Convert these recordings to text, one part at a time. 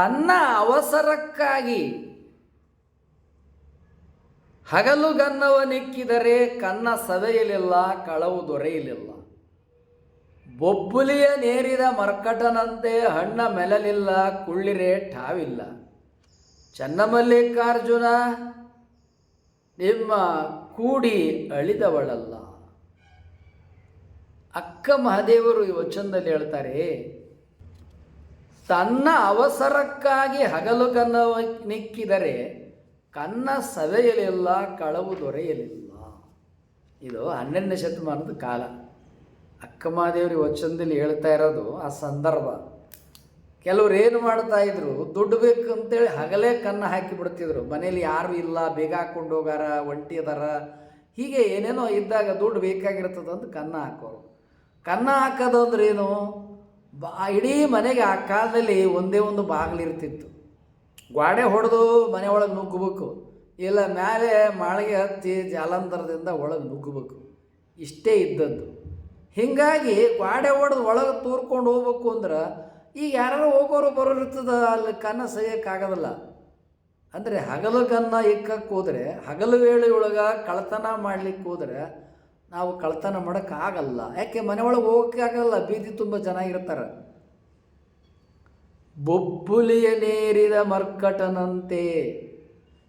ತನ್ನ ಅವಸರಕ್ಕಾಗಿ ಹಗಲುಗನ್ನವನೆಕ್ಕಿದರೆ ಕನ್ನ ಸವೆಯಲಿಲ್ಲ ಕಳವು ದೊರೆಯಲಿಲ್ಲ. ಬೊಬ್ಬುಲಿಯ ನೇರಿದ ಮರ್ಕಟನಂತೆ ಹಣ್ಣ ಮೆಲಲಿಲ್ಲ, ಕುಳ್ಳಿರೆ ಠಾವಿಲ್ಲ. ಚನ್ನಮಲ್ಲಿಕಾರ್ಜುನ ನಿಮ್ಮ ಕೂಡಿ ಅಳಿದವಳಲ್ಲ. ಅಕ್ಕ ಮಹಾದೇವರು ಈ ವಚನದಲ್ಲಿ ಹೇಳ್ತಾರೆ ತನ್ನ ಅವಸರಕ್ಕಾಗಿ ಹಗಲು ಕನ್ನ ನಿಕ್ಕಿದರೆ ಕನ್ನ ಸವೆಯಲಿಲ್ಲ, ಕಳವು ದೊರೆಯಲಿಲ್ಲ. ಇದು ಹನ್ನೆರಡನೇ ಶತಮಾನದ ಕಾಲ. ಅಕ್ಕ ಮಹಾದೇವರು ವಚನದಲ್ಲಿ ಹೇಳ್ತಾ ಇರೋದು ಆ ಸಂದರ್ಭ. ಕೆಲವ್ರು ಏನು ಮಾಡ್ತಾ ಇದ್ರು, ದುಡ್ಡು ಬೇಕು ಅಂತೇಳಿ ಹಗಲೇ ಕನ್ನ ಹಾಕಿ ಬಿಡ್ತಿದ್ರು ಮನೇಲಿ ಯಾರು ಇಲ್ಲ, ಬೇಗ ಹಾಕ್ಕೊಂಡು ಹೋಗಾರ, ಒಂಟಿ ಅದಾರ. ಹೀಗೆ ಏನೇನೋ ಇದ್ದಾಗ ದುಡ್ಡು ಬೇಕಾಗಿರ್ತದೆ ಅಂತ ಕನ್ನ ಹಾಕೋರು. ಕನ್ನ ಹಾಕೋದು ಬಾ ಇಡೀ ಮನೆಗೆ ಆ ಕಾಲದಲ್ಲಿ ಒಂದೇ ಒಂದು ಬಾಗಿಲಿರ್ತಿತ್ತು. ಗ್ವಾಡೆ ಹೊಡೆದು ಮನೆ ಒಳಗೆ ನುಗ್ಗಬೇಕು, ಇಲ್ಲ ಮೇಲೆ ಮಾಳಿಗೆ ಹತ್ತಿ ಜಾಲಂತರದಿಂದ ಒಳಗೆ ನುಗ್ಗಬೇಕು, ಇಷ್ಟೇ ಇದ್ದದ್ದು. ಹೀಗಾಗಿ ಗ್ವಾಡೆ ಹೊಡೆದು ಒಳಗೆ ತೂರ್ಕೊಂಡು ಹೋಗ್ಬೇಕು ಅಂದ್ರೆ ಈಗ ಯಾರು ಹೋಗೋರು ಬರೋರು ಇರ್ತದ, ಅಲ್ಲಿ ಕನ್ನ ಸಹಿಯಕ್ಕಾಗೋದಿಲ್ಲ ಅಂದರೆ ಹಗಲು ಕನ್ನ ಇಕ್ಕಕ್ಕೆ ಹೋದರೆ, ಹಗಲು ವೇಳೆಯೊಳಗೆ ಕಳ್ತನ ಮಾಡ್ಲಿಕ್ಕೆ ಹೋದರೆ ನಾವು ಕಳ್ತನ ಮಾಡೋಕ್ಕಾಗಲ್ಲ ಯಾಕೆ ಮನೆ ಒಳಗೆ ಹೋಗೋಕ್ಕಾಗಲ್ಲ ಬೀದಿ ತುಂಬ ಜನ ಇರ್ತಾರೆ. ಬೊಬ್ಬುಲಿಯ ನೇರಿದ ಮರ್ಕಟನಂತೆ.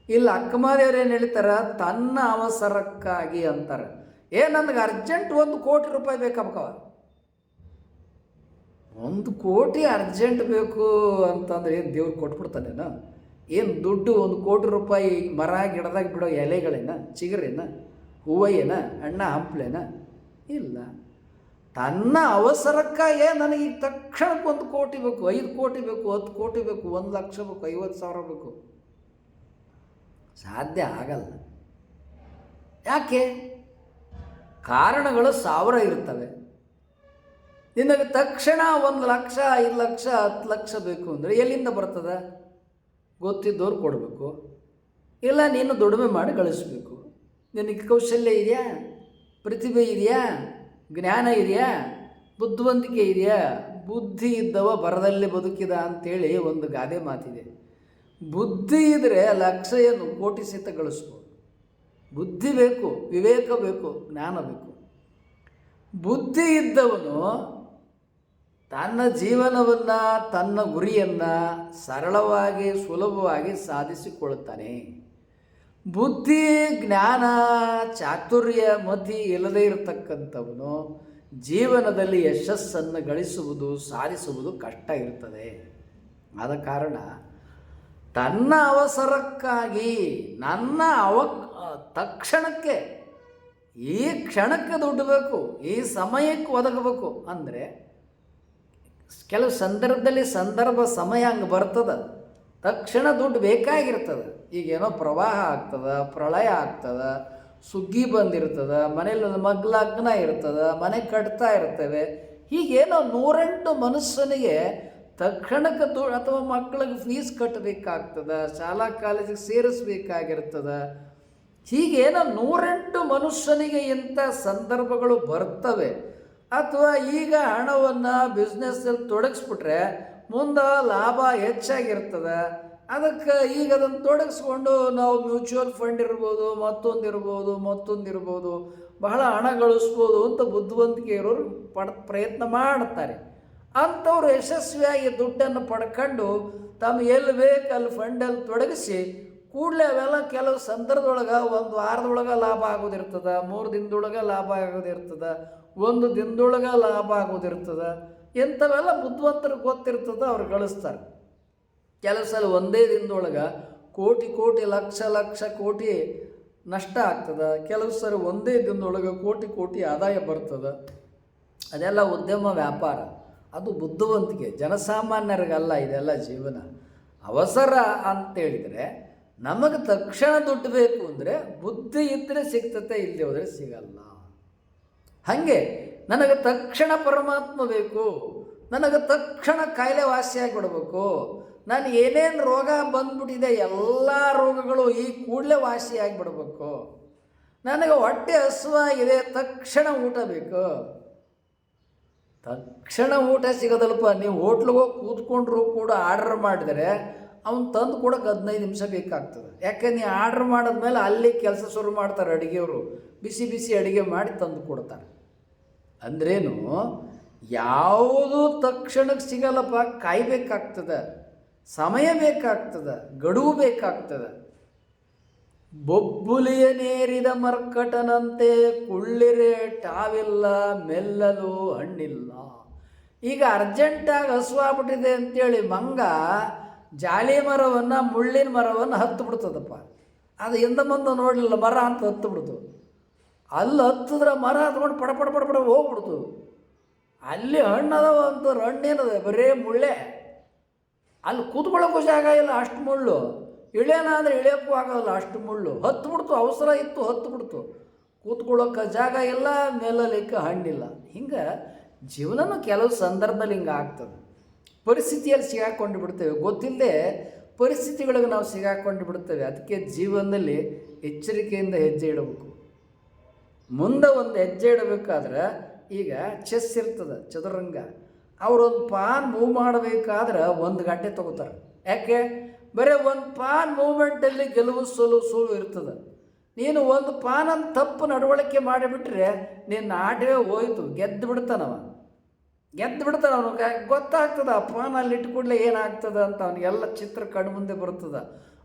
ಇಲ್ಲ ಅಕ್ಕಮಾದೇವ್ರು ಏನು ಹೇಳ್ತಾರ? ತನ್ನ ಅವಸರಕ್ಕಾಗಿ ಅಂತಾರೆ. ಏ ನನಗೆ ಅರ್ಜೆಂಟ್ ಒಂದು ಕೋಟಿ ರೂಪಾಯಿ ಬೇಕಪ್ಪ. ಒಂದು ಕೋಟಿ ಅರ್ಜೆಂಟ್ ಬೇಕು ಅಂತಂದ್ರೆ ಏನು ದೇವ್ರು ಕೊಟ್ಬಿಡ್ತಾನೇನ? ಏನು ದುಡ್ಡು ಒಂದು ಕೋಟಿ ರೂಪಾಯಿ ಮರ, ಗಿಡದಾಗ ಬಿಡೋ ಎಲೆಗಳೇನ, ಚಿಗುರೇನ? ಹೂವಯ್ಯನ, ಅಣ್ಣ ಹಂಪ್ಲೇನ, ಇಲ್ಲ. ತನ್ನ ಅವಸರಕ್ಕಾಗೆ ನನಗೆ ಈಗ ತಕ್ಷಣಕ್ಕೆ ಒಂದು ಕೋಟಿ ಬೇಕು, ಐದು ಕೋಟಿ ಬೇಕು, ಹತ್ತು ಕೋಟಿ ಬೇಕು, ಒಂದು ಲಕ್ಷ ಬೇಕು, ಐವತ್ತು ಸಾವಿರ ಬೇಕು. ಸಾಧ್ಯ ಆಗಲ್ಲ. ಯಾಕೆ? ಕಾರಣಗಳು ಸಾವಿರ ಇರ್ತವೆ. ನಿನಗೆ ತಕ್ಷಣ ಒಂದು ಲಕ್ಷ, ಐದು ಲಕ್ಷ, ಹತ್ತು ಲಕ್ಷ ಬೇಕು ಅಂದರೆ ಎಲ್ಲಿಂದ ಬರ್ತದೆ? ಗೊತ್ತಿದ್ದವ್ರು ಕೊಡಬೇಕು. ಇಲ್ಲ, ನೀನು ದುಡಿಮೆ ಮಾಡಿ ಗಳಿಸ್ಬೇಕು. ನಿನಗೆ ಕೌಶಲ್ಯ ಇದೆಯಾ? ಪ್ರತಿಭೆ ಇದೆಯಾ? ಜ್ಞಾನ ಇದೆಯಾ? ಬುದ್ಧಿವಂತಿಕೆ ಇದೆಯಾ? ಬುದ್ಧಿ ಇದ್ದವ ಬರದಲ್ಲಿ ಬದುಕಿದ ಅಂತೇಳಿ ಒಂದು ಗಾದೆ ಮಾತಿದೆ. ಬುದ್ಧಿ ಇದ್ದರೆ ಲಕ್ಷೆಯನ್ನು ಕೋಟಿ ಸಹಿತ ಗಳಿಸ್ಬೋದು ಬುದ್ಧಿ ಬೇಕು, ವಿವೇಕ ಬೇಕು, ಜ್ಞಾನ ಬೇಕು. ಬುದ್ಧಿ ಇದ್ದವನು ತನ್ನ ಜೀವನವನ್ನು, ತನ್ನ ಗುರಿಯನ್ನು ಸರಳವಾಗಿ, ಸುಲಭವಾಗಿ ಸಾಧಿಸಿಕೊಳ್ಳುತ್ತಾನೆ. ಬುದ್ಧಿ, ಜ್ಞಾನ, ಚಾತುರ್ಯ ಮತಿ ಇಲ್ಲದೇ ಇರತಕ್ಕಂಥವನು ಜೀವನದಲ್ಲಿ ಯಶಸ್ಸನ್ನು ಗಳಿಸುವುದು, ಸಾಧಿಸುವುದು ಕಷ್ಟ ಇರ್ತದೆ. ಆದ ಕಾರಣ ತನ್ನ ಅವಸರಕ್ಕಾಗಿ, ನನ್ನ ಅವ, ತಕ್ಷಣಕ್ಕೆ ಈ ಕ್ಷಣಕ್ಕೆ ದುಡ್ಡು ಬೇಕು, ಈ ಸಮಯಕ್ಕೆ ಒದಗಬೇಕು ಅಂದರೆ ಕೆಲವು ಸಂದರ್ಭದಲ್ಲಿ ಸಂದರ್ಭ ಸಮಯ ಹಂಗೆ ಬರ್ತದ. ತಕ್ಷಣ ದುಡ್ಡು ಬೇಕಾಗಿರ್ತದೆ. ಈಗೇನೋ ಪ್ರವಾಹ ಆಗ್ತದ, ಪ್ರಳಯ ಆಗ್ತದೆ, ಸುಗ್ಗಿ ಬಂದಿರ್ತದ ಮನೇಲಿ ಒಂದು ಮಗ್ಲಗ್ನ ಇರ್ತದ, ಮನೆ ಕಟ್ತಾ ಇರ್ತವೆ. ಹೀಗೇನೋ ನೂರೆಂಟು ಮನುಷ್ಯನಿಗೆ ತಕ್ಷಣಕ್ಕೆ ದು, ಅಥವಾ ಮಕ್ಕಳಿಗೆ ಫೀಸ್ ಕಟ್ಟಬೇಕಾಗ್ತದೆ ಶಾಲಾ ಕಾಲೇಜಿಗೆ ಸೇರಿಸ್ಬೇಕಾಗಿರ್ತದ. ಹೀಗೇನೋ ನೂರೆಂಟು ಮನುಷ್ಯನಿಗೆ ಇಂಥ ಸಂದರ್ಭಗಳು ಬರ್ತವೆ. ಅಥವಾ ಈಗ ಹಣವನ್ನು ಬಿಸ್ನೆಸ್ಸಲ್ಲಿ ತೊಡಗಿಸ್ಬಿಟ್ರೆ ಮುಂದೆ ಲಾಭ ಹೆಚ್ಚಾಗಿರ್ತದೆ. ಅದಕ್ಕೆ ಈಗ ಅದನ್ನು ತೊಡಗಿಸ್ಕೊಂಡು ನಾವು ಮ್ಯೂಚುವಲ್ ಫಂಡ್ ಇರ್ಬೋದು, ಮತ್ತೊಂದು ಇರ್ಬೋದು ಮತ್ತೊಂದು ಇರ್ಬೋದು, ಬಹಳ ಹಣ ಗಳಿಸ್ಬೋದು ಅಂತ ಬುದ್ಧಿವಂತಿಕೆ ಇರೋರು ಪಡ, ಪ್ರಯತ್ನ ಮಾಡ್ತಾರೆ. ಅಂಥವ್ರು ಯಶಸ್ವಿಯಾಗಿ ದುಡ್ಡನ್ನು ಪಡ್ಕೊಂಡು ತಮ್ಮ ಎಲ್ಲಿ ಬೇಕು ಅಲ್ಲಿ ಫಂಡಲ್ಲಿ ತೊಡಗಿಸಿ ಕೂಡಲೇ ಅವೆಲ್ಲ ಕೆಲವು ಸಂದರ್ಭದೊಳಗೆ ಒಂದು ವಾರದೊಳಗೆ ಲಾಭ ಆಗೋದಿರ್ತದೆ, ಮೂರು ದಿನದೊಳಗೆ ಲಾಭ ಆಗೋದಿರ್ತದೆ, ಒಂದು ದಿನದೊಳಗೆ ಲಾಭ ಆಗೋದಿರ್ತದೆ. ಇಂಥವೆಲ್ಲ ಬುದ್ಧಿವಂತರಿಗೆ ಗೊತ್ತಿರ್ತದೆ ಅವ್ರು ಗಳಿಸ್ತಾರೆ. ಕೆಲಸಲ್ಲಿ ಒಂದೇ ದಿನದೊಳಗೆ ಕೋಟಿ ಕೋಟಿ ಲಕ್ಷ ಲಕ್ಷ ಕೋಟಿ ನಷ್ಟ ಆಗ್ತದೆ. ಕೆಲವು ಸರಿ ಒಂದೇ ದಿನದೊಳಗೆ ಕೋಟಿ ಕೋಟಿ ಆದಾಯ ಬರ್ತದೆ. ಅದೆಲ್ಲ ಉದ್ಯಮ ವ್ಯಾಪಾರ. ಅದು ಬುದ್ಧಿವಂತಿಕೆ. ಜನಸಾಮಾನ್ಯರಿಗಲ್ಲ ಇದೆಲ್ಲ ಜೀವನ. ಅವಸರ ಅಂತೇಳಿದರೆ ನಮಗೆ ತಕ್ಷಣ ದುಡ್ಡು ಬೇಕು ಅಂದರೆ ಬುದ್ಧಿ ಇದ್ದರೆ ಸಿಗ್ತತೆ ಇಲ್ಲದೆ ಹೋದರೆ ಸಿಗಲ್ಲ. ಹಾಗೆ ನನಗೆ ತಕ್ಷಣ ಪರಮಾತ್ಮ ಬೇಕು, ನನಗೆ ತಕ್ಷಣ ಕಾಯಿಲೆ ವಾಸಿಯಾಗಿ ಬಿಡಬೇಕು ನಾನು ಏನೇನು ರೋಗ ಬಂದ್ಬಿಟ್ಟಿದೆ, ಎಲ್ಲ ರೋಗಗಳು ಈ ಕೂಡಲೇ ವಾಸಿಯಾಗಿ ಬಿಡಬೇಕು ನನಗೆ ಹೊಟ್ಟೆ ಹಸುವಾಗಿದೆ ತಕ್ಷಣ ಊಟ ಬೇಕು. ತಕ್ಷಣ ಊಟ ಸಿಗೋದಲ್ಪ ನೀವು ಹೋಟ್ಲಿಗೆ ಹೋಗಿ ಕೂತ್ಕೊಂಡ್ರು ಕೂಡ ಆರ್ಡರ್ ಮಾಡಿದರೆ ಅವ್ನು ತಂದು ಕೊಡೋಕೆ ಹದಿನೈದು ನಿಮಿಷ ಬೇಕಾಗ್ತದೆ. ಯಾಕೆ ನೀವು ಆರ್ಡ್ರ್ ಮಾಡಿದ್ಮೇಲೆ ಅಲ್ಲಿ ಕೆಲಸ ಶುರು ಮಾಡ್ತಾರೆ ಅಡುಗೆಯವರು. ಬಿಸಿ ಬಿಸಿ ಅಡುಗೆ ಮಾಡಿ ತಂದು ಕೊಡ್ತಾರೆ. ಅಂದ್ರೇನು ಯಾವುದು ತಕ್ಷಣಕ್ಕೆ ಸಿಗಲ್ಲಪ್ಪ ಕಾಯ್ಬೇಕಾಗ್ತದೆ ಸಮಯ ಬೇಕಾಗ್ತದೆ, ಗಡುವು ಬೇಕಾಗ್ತದೆ. ಬೊಬ್ಬುಲಿಯ ನೇರಿದ ಮರ್ಕಟನಂತೆ ಕುಳ್ಳಿರೆ ಟಾವಿಲ್ಲ, ಮೆಲ್ಲಲು ಹಣ್ಣಿಲ್ಲ. ಈಗ ಅರ್ಜೆಂಟಾಗಿ ಹಸುವಾಗ್ಬಿಟ್ಟಿದೆ ಅಂತೇಳಿ ಮಂಗ ಜಾಲಿ ಮರವನ್ನು, ಮುಳ್ಳಿನ ಮರವನ್ನು ಹತ್ತು ಬಿಡ್ತದಪ್ಪ ಅದು ಹಿಂದೆ ಮುಂದೆ ನೋಡಲಿಲ್ಲ, ಮರ ಅಂತ ಹತ್ತು ಬಿಡ್ತು ಅಲ್ಲಿ ಹತ್ತಿದ್ರೆ ಮರ ಹತ್ಕೊಂಡು ಪಡ ಪಡ ಪಡ ಪಡ ಹೋಗ್ಬಿಡ್ತು. ಅಲ್ಲಿ ಹಣ್ಣು ಅದಾವ ಅಂತ ಹಣ್ಣೇನದ ಬರೇ ಮುಳ್ಳೆ. ಅಲ್ಲಿ ಕೂತ್ಕೊಳ್ಳೋಕ್ಕೂ ಜಾಗ ಇಲ್ಲ, ಅಷ್ಟು ಮುಳ್ಳು. ಇಳೇನ ಅಂದರೆ ಇಳಿಯೋಕ್ಕೂ ಆಗೋಲ್ಲ, ಅಷ್ಟು ಮುಳ್ಳು. ಹತ್ತು ಬಿಡ್ತು ಅವಸರ ಇತ್ತು ಹತ್ತು ಬಿಡ್ತು ಕೂತ್ಕೊಳ್ಳೋಕೆ ಜಾಗ ಇಲ್ಲ ಮೇಲಲಿಕ್ಕೆ ಹಣ್ಣಿಲ್ಲ. ಹಿಂಗೆ ಜೀವನನೂ ಕೆಲವು ಸಂದರ್ಭದಲ್ಲಿ ಹಿಂಗೆ ಆಗ್ತದೆ. ಪರಿಸ್ಥಿತಿಯಲ್ಲಿ ಸಿಗಾಕೊಂಡು ಬಿಡ್ತೇವೆ. ಗೊತ್ತಿಲ್ಲದೆ ಪರಿಸ್ಥಿತಿಗಳಿಗೆ ನಾವು ಸಿಗಾಕೊಂಡು ಬಿಡ್ತೇವೆ. ಅದಕ್ಕೆ ಜೀವನದಲ್ಲಿ ಎಚ್ಚರಿಕೆಯಿಂದ ಹೆಜ್ಜೆ ಇಡಬೇಕು. ಮುಂದೆ ಒಂದು ಹೆಜ್ಜೆ ಇಡಬೇಕಾದ್ರೆ ಈಗ ಚೆಸ್ ಇರ್ತದೆ, ಚದುರಂಗ. ಅವರೊಂದು ಪಾನ್ ಮೂವ್ ಮಾಡಬೇಕಾದ್ರೆ ಒಂದು ಗಂಟೆ ತಗೋತಾರೆ. ಯಾಕೆ? ಬರೀ ಒಂದು ಪಾನ್ ಮೂಮೆಂಟಲ್ಲಿ ಗೆಲುವು ಸೋಲು ಸೋಲು ಇರ್ತದೆ. ನೀನು ಒಂದು ಪಾನನ್ನು ತಪ್ಪು ನಡವಳಿಕೆ ಮಾಡಿಬಿಟ್ರೆ ನಿನ್ನ ಆಟವೇ ಹೋಯ್ತು, ಗೆದ್ದು ಬಿಡ್ತಾನವ ಗೆದ್ದು ಬಿಡ್ತಾನೆ ಅವನಿಗೆ ಗೊತ್ತಾಗ್ತದೆ ಆ ಪಾನ್ ಅಲ್ಲಿ ಏನಾಗ್ತದ ಏನಾಗ್ತದೆ ಅಂತ ಅವನಿಗೆಲ್ಲ ಚಿತ್ರ ಕಣ್ಮುಂದೆ ಬರ್ತದೆ.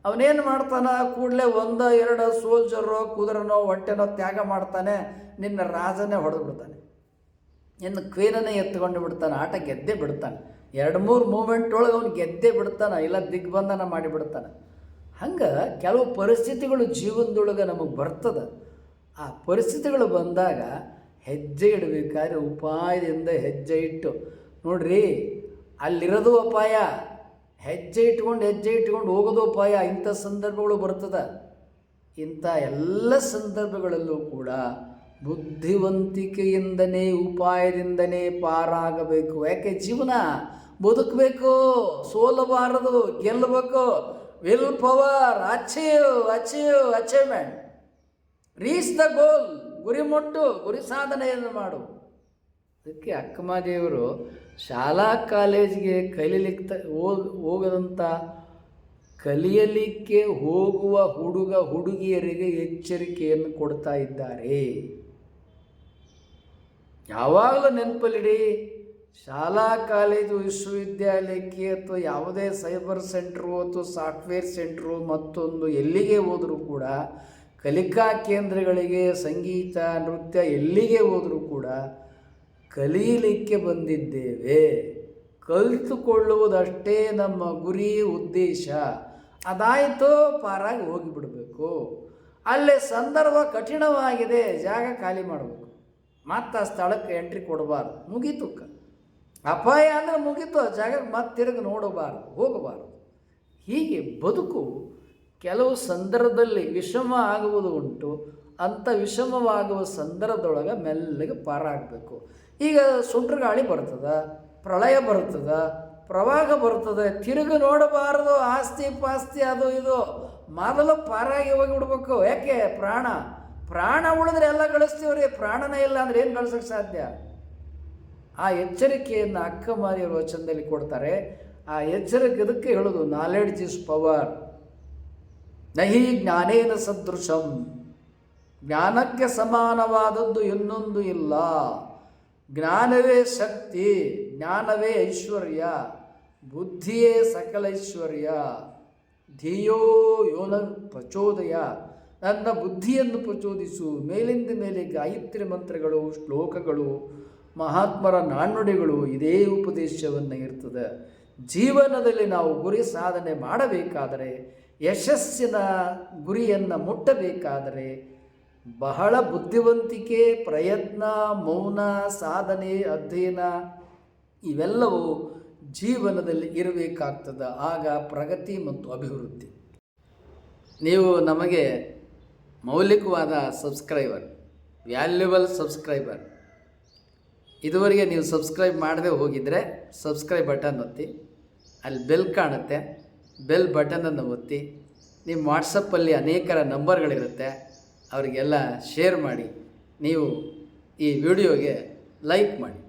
ಅವನೇನು ಮಾಡ್ತಾನೆ? ಕೂಡಲೇ ಒಂದು, ಎರಡು ಸೋಲ್ಜರೋ ಕುದುರೆನೋ ಹೊಟ್ಟೆನೋ ತ್ಯಾಗ ಮಾಡ್ತಾನೆ, ನಿನ್ನ ರಾಜನೇ ಹೊಡೆದು ಬಿಡ್ತಾನೆ. ನಿನ್ನ ಕ್ವೀನನ್ನೇ ಎತ್ಕೊಂಡು ಬಿಡ್ತಾನೆ, ಆಟ ಗೆದ್ದೇ ಬಿಡ್ತಾನೆ. ಎರಡು, ಮೂರು ಮೂಮೆಂಟ್ ಒಳಗೆ ಅವ್ನು ಗೆದ್ದೇ ಬಿಡ್ತಾನೆ, ಇಲ್ಲ ದಿಗ್ಬಂಧನ ಮಾಡಿಬಿಡ್ತಾನೆ ಹಂಗೆ ಕೆಲವು ಪರಿಸ್ಥಿತಿಗಳು ಜೀವನದೊಳಗೆ ನಮಗೆ ಬರ್ತದೆ. ಆ ಪರಿಸ್ಥಿತಿಗಳು ಬಂದಾಗ ಹೆಜ್ಜೆ ಇಡಬೇಕಾದ್ರೆ ಉಪಾಯದಿಂದ ಹೆಜ್ಜೆ ಇಟ್ಟು. ನೋಡ್ರಿ, ಅಲ್ಲಿರೋದು ಅಪಾಯ. ಹೆಜ್ಜೆ ಇಟ್ಕೊಂಡು ಹೆಜ್ಜೆ ಇಟ್ಕೊಂಡು ಹೋಗೋದು ಉಪಾಯ ಇಂಥ ಸಂದರ್ಭಗಳು ಬರ್ತದೆ. ಇಂಥ ಎಲ್ಲ ಸಂದರ್ಭಗಳಲ್ಲೂ ಕೂಡ ಬುದ್ಧಿವಂತಿಕೆಯಿಂದನೇ, ಉಪಾಯದಿಂದನೇ ಪಾರಾಗಬೇಕು. ಯಾಕೆ? ಜೀವನ ಬದುಕಬೇಕು, ಸೋಲಬಾರದು, ಗೆಲ್ಲಬೇಕು. Will power, achieve achieve, achievement. Reach the goal. ಗುರಿ ಮುಟ್ಟು, ಗುರಿ ಸಾಧನೆಯನ್ನು ಮಾಡು. ಅದಕ್ಕೆ ಅಕ್ಕಮದೇವರು ಶಾಲಾ ಕಾಲೇಜಿಗೆ ಕಲೀಲಿಕ್ಕೆ ಹೋಗ್ ಹೋಗದಂಥ ಕಲಿಯಲಿಕ್ಕೆ ಹೋಗುವ ಹುಡುಗ ಹುಡುಗಿಯರಿಗೆ ಎಚ್ಚರಿಕೆಯನ್ನು ಕೊಡ್ತಾ ಇದ್ದಾರೆ. ಯಾವಾಗಲೂ ನೆನಪಲ್ಲಿಡಿ, ಶಾಲಾ ಕಾಲೇಜು ವಿಶ್ವವಿದ್ಯಾಲಯಕ್ಕೆ ಅಥವಾ ಯಾವುದೇ ಸೈಬರ್ ಸೆಂಟ್ರು ಅಥವಾ ಸಾಫ್ಟ್ವೇರ್ ಸೆಂಟ್ರು ಮತ್ತೊಂದು ಎಲ್ಲಿಗೆ ಹೋದರೂ ಕೂಡ, ಕಲಿಕಾ ಕೇಂದ್ರಗಳಿಗೆ ಸಂಗೀತ, ನೃತ್ಯ ಎಲ್ಲಿಗೆ ಹೋದರೂ ಕೂಡ ಕಲೀಲಿಕ್ಕೆ ಬಂದಿದ್ದೇವೆ. ಕಲಿತುಕೊಳ್ಳುವುದಷ್ಟೇ ನಮ್ಮ ಗುರಿ ಉದ್ದೇಶ. ಅದಾಯಿತು ಪಾರಾಗಿ ಹೋಗಿಬಿಡಬೇಕು. ಅಲ್ಲೇ ಸಂದರ್ಭ ಕಠಿಣವಾಗಿದೆ, ಜಾಗ ಖಾಲಿ ಮಾಡಬೇಕು. ಮತ್ತು ಆ ಸ್ಥಳಕ್ಕೆ ಎಂಟ್ರಿ ಕೊಡಬಾರ್ದು. ಮುಗೀತು ಕ ಅಪಾಯ ಅಂದರೆ ಮುಗೀತು, ಆ ಜಾಗಕ್ಕೆ ಮತ್ತೆ ತಿರುಗಿ ನೋಡಬಾರ್ದು, ಹೋಗಬಾರ್ದು. ಹೀಗೆ ಬದುಕು ಕೆಲವು ಸಂದರ್ಭದಲ್ಲಿ ವಿಷಮ ಆಗುವುದು ಉಂಟು. ಅಂಥ ವಿಷಮವಾಗುವ ಸಂದರ್ಭದೊಳಗೆ ಮೆಲ್ಲಗೆ ಪಾರಾಗಬೇಕು. ಈಗ ಸುಂಟ್ರ ಗಾಳಿ ಬರ್ತದೆ, ಪ್ರಳಯ ಬರ್ತದೆ, ಪ್ರವಾಹ ಬರ್ತದೆ, ತಿರುಗಿ ನೋಡಬಾರದು, ಆಸ್ತಿ ಪಾಸ್ತಿ ಅದು ಇದು. ಮೊದಲು ಪಾರಾಗಿ ಹೋಗಿ ಬಿಡ್ಬೇಕು ಯಾಕೆ? ಪ್ರಾಣ. ಪ್ರಾಣ ಉಳಿದ್ರೆ ಎಲ್ಲ ಗಳಿಸ್ತೀವ್ರಿ. ಪ್ರಾಣನೇ ಇಲ್ಲ ಅಂದ್ರೆ ಏನು ಗಳಿಸೋಕ್ಕೆ ಸಾಧ್ಯ? ಆ ಎಚ್ಚರಿಕೆಯನ್ನು ಅಕ್ಕ ಮಾರಿಯವರು ವಚನದಲ್ಲಿ ಕೊಡ್ತಾರೆ. ಆ ಎಚ್ಚರಿಕೆ ಇದಕ್ಕೆ ಹೇಳೋದು? ನಾಲೆಡ್ಜ್ ಇಸ್ ಪವರ್ ನಹಿ ಜ್ಞಾನೇನ ಸದೃಶಂ. ಜ್ಞಾನಕ್ಕೆ ಸಮಾನವಾದದ್ದು ಇನ್ನೊಂದು ಇಲ್ಲ. ಜ್ಞಾನವೇ ಶಕ್ತಿ, ಜ್ಞಾನವೇ ಐಶ್ವರ್ಯ, ಬುದ್ಧಿಯೇ ಸಕಲ ಐಶ್ವರ್ಯ. ಧಿಯೋ ಯೋನ ಪ್ರಚೋದಯ. ನನ್ನ ಬುದ್ಧಿಯನ್ನು ಪ್ರಚೋದಿಸು. ಮೇಲಿಂದ ಮೇಲೆ ಗಾಯತ್ರಿ ಮಂತ್ರಗಳು, ಶ್ಲೋಕಗಳು, ಮಹಾತ್ಮರ ನಾಣ್ಣುಡಿಗಳು ಇದೇ ಉಪದೇಶವನ್ನು ಇರ್ತದೆ. ಜೀವನದಲ್ಲಿ ನಾವು ಗುರಿ ಸಾಧನೆ ಮಾಡಬೇಕಾದರೆ ಯಶಸ್ಸಿನ ಗುರಿಯನ್ನು ಮುಟ್ಟಬೇಕಾದರೆ ಬಹಳ ಬುದ್ಧಿವಂತಿಕೆ, ಪ್ರಯತ್ನ, ಮೌನ, ಸಾಧನೆ, ಅಧ್ಯಯನ ಇವೆಲ್ಲವೂ ಜೀವನದಲ್ಲಿ ಇರಬೇಕಾಗ್ತದೆ. ಆಗ ಪ್ರಗತಿ ಮತ್ತು ಅಭಿವೃದ್ಧಿ. ನೀವು ನಮಗೆ ಮೌಲಿಕವಾದ ಸಬ್ಸ್ಕ್ರೈಬರ್, ವ್ಯಾಲ್ಯೂಬಲ್ ಸಬ್ಸ್ಕ್ರೈಬರ್, ಇದುವರೆಗೆ ನೀವು ಸಬ್ಸ್ಕ್ರೈಬ್ ಮಾಡದೆ ಹೋಗಿದ್ದರೆ ಸಬ್ಸ್ಕ್ರೈಬ್ ಬಟನ್ ಒತ್ತಿ, ಅಲ್ಲಿ ಬೆಲ್ ಕಾಣುತ್ತೆ. ಬೆಲ್ ಬಟನನ್ನು ಒತ್ತಿ, ನಿಮ್ಮ ವಾಟ್ಸಪ್ಪಲ್ಲಿ ಅನೇಕರ ನಂಬರ್ಗಳಿರುತ್ತೆ. ಅವರಿಗೆಲ್ಲ ಶೇರ್ ಮಾಡಿ ನೀವು ಈ ವಿಡಿಯೋಗೆ ಲೈಕ್ ಮಾಡಿ.